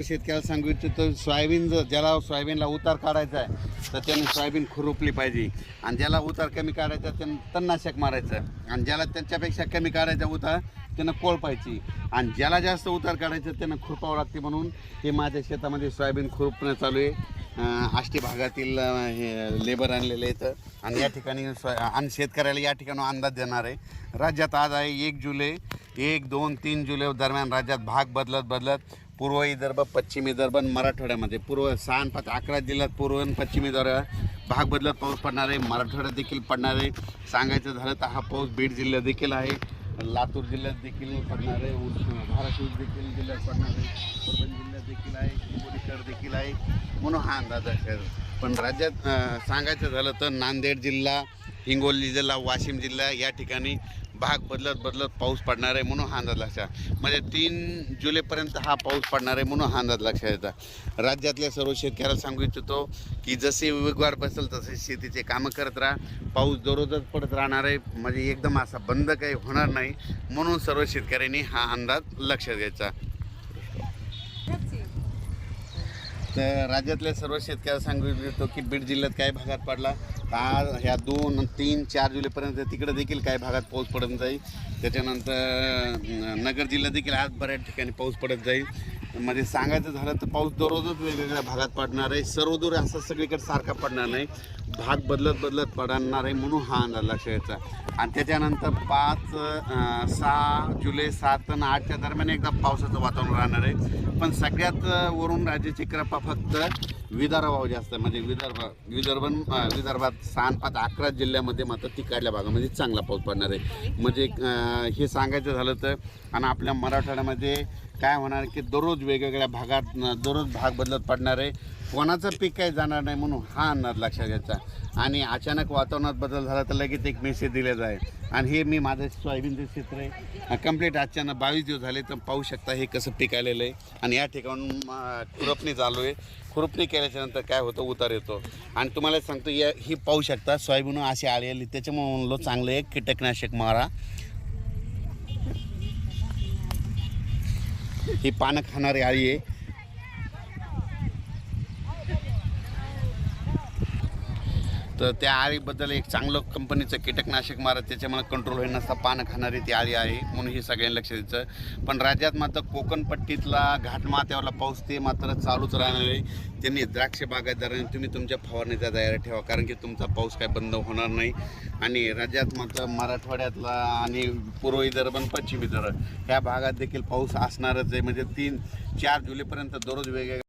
शेतकऱ्याला सांगू इच्छितो सोयाबीन जर ज्याला सोयाबीनला उतार काढायचा आहे तर त्याने सोयाबीन खुरपली पाहिजे. आणि ज्याला उतार कमी काढायचा त्यानं तणनाशक मारायचं. आणि ज्याला त्यांच्यापेक्षा कमी काढायचा उतार त्यानं कोळपायची आणि ज्याला जास्त उतार काढायचं त्यानं खुरपावं लागते म्हणून हे माझ्या शेतामध्ये सोयाबीन खुरपणं चालू आहे. आष्टी भागातील हे लेबर आणलेले आहेत. आणि या ठिकाणी सोय आणि शेतकऱ्याला या ठिकाणी अंदाज देणार आहे. राज्यात आज आहे एक जुलै एक दोन तीन जुलै दरम्यान राज्यात भाग बदलत बदलत पूर्व विदर्भ पश्चिम विदर्भ आणि मराठवाड्यामध्ये. पूर्व सहा पाच अकरा जिल्ह्यात पूर्व आणि पश्चिम विदर्भ. भाग बदलत पाऊस पडणार आहे मराठवाड्यात देखील पडणार आहे. सांगायचं झालं तर हा पाऊस बीड जिल्ह्यात देखील आहे. लातूर जिल्ह्यात देखील पडणार आहे. धाराशिव देखील जिल्ह्यात पडणार आहे. परभणी जिल्ह्यात देखील आहे. हिंगोलीकर देखील आहे. म्हणून हा अंदाज आहे. पण राज्यात सांगायचं झालं तर नांदेड जिल्हा हिंगोली जिल्हा वाशिम जिल्हा या ठिकाणी भाग बदलत बदलत पाऊस पडणार आहे म्हणून हा अंदाज लक्षात. म्हणजे तीन जुलैपर्यंत हा पाऊस पडणार आहे म्हणून हा अंदाज लक्षात येतात राज्यातल्या सर्व शेतकऱ्याला सांगू इच्छितो की जसे वेगवार बसेल तसे शेतीचे कामं करत राहा. पाऊस दररोजच पडत राहणार आहे. म्हणजे एकदम असा बंद काही होणार नाही. म्हणून सर्व शेतकऱ्यांनी हा अंदाज लक्षात घ्यायचा. तर राज्यातल्या सर्व शेतकऱ्याला सांगू इच्छितो की बीड जिल्ह्यात काही भागात पडला तर आज ह्या दोन तीन चार जुलैपर्यंत तिकडे देखील काही भागात पाऊस पडत जाईल. त्याच्यानंतर नगर जिल्ह्यात देखील आज बऱ्याच ठिकाणी पाऊस पडत जाईल. म्हणजे सांगायचं झालं तर पाऊस दररोजच वेगवेगळ्या भागात पडणार आहे. सर्वदूर असं सगळीकडे सारखा पडणार नाही. भाग बदलत बदलत पडणार आहे म्हणून हा अंदाज लक्षात घ्यायचा आणि त्याच्यानंतर पाच सहा जुलै सात आणि आठच्या दरम्यान एकदा पावसाचं वातावरण राहणार आहे. पण सगळ्यात वरून राज्याची कृपा फक्त विदर्भावर जास्त आहे. म्हणजे विदर्भ विदर्भ विदर्भात सहा पाच अकरा जिल्ह्यामध्ये मात्र तिकडल्या भागामध्ये म्हणजे चांगला पाऊस पडणार आहे. म्हणजे हे सांगायचं झालं तर आणि आपल्या मराठवाड्यामध्ये काय होणार की दररोज वेगवेगळ्या भागात दररोज भाग बदलत पडणार आहे. कोणाचं पीक काही जाणार नाही म्हणून हा अंदाज लक्षात घ्यायचा. आणि अचानक वातावरणात बदल झाला तर लगेच एक मेसेज दिला आहे आणि हे मी माझं सोयाबीनचं क्षेत्र आहे. कंप्लीट अचानक बावीस दिवस झाले तर पाहू शकता हे कसं पीक आलेलं आहे. आणि या ठिकाणून खुरपणी चालू आहे. खुरपणी केल्याच्यानंतर काय होतं? उतार येतो. आणि तुम्हाला सांगतो या ही पाहू शकता सोयाबीन अशी आळी आली. त्याच्यामुळे म्हणलो चांगलं एक कीटकनाशक मारा. ही पानं खाणारी आळी आहे. तर त्या आळीबद्दल एक चांगलं कंपनीचं कीटकनाशक मारत त्याच्यामुळे कंट्रोल होईल नसता पानं खाणारी ती आळी आहे म्हणून ही सगळ्यांनी लक्ष द्यायचं. पण राज्यात मात्र कोकणपट्टीतला घाटमाथ्यावरला पाऊस ते मात्र चालूच राहणार आहे. त्यांनी द्राक्ष बागायतदारांनी तुम्ही तुमच्या फवारणीचा तयारी ठेवा कारण की तुमचा पाऊस काय बंद होणार नाही. आणि राज्यात मात्र मराठवाड्यातला आणि पूर्व विदर्भ आणि पश्चिम विदर्भ ह्या भागात देखील पाऊस असणारच आहे. म्हणजे तीन चार जुलैपर्यंत दररोज वेगवेगळ्या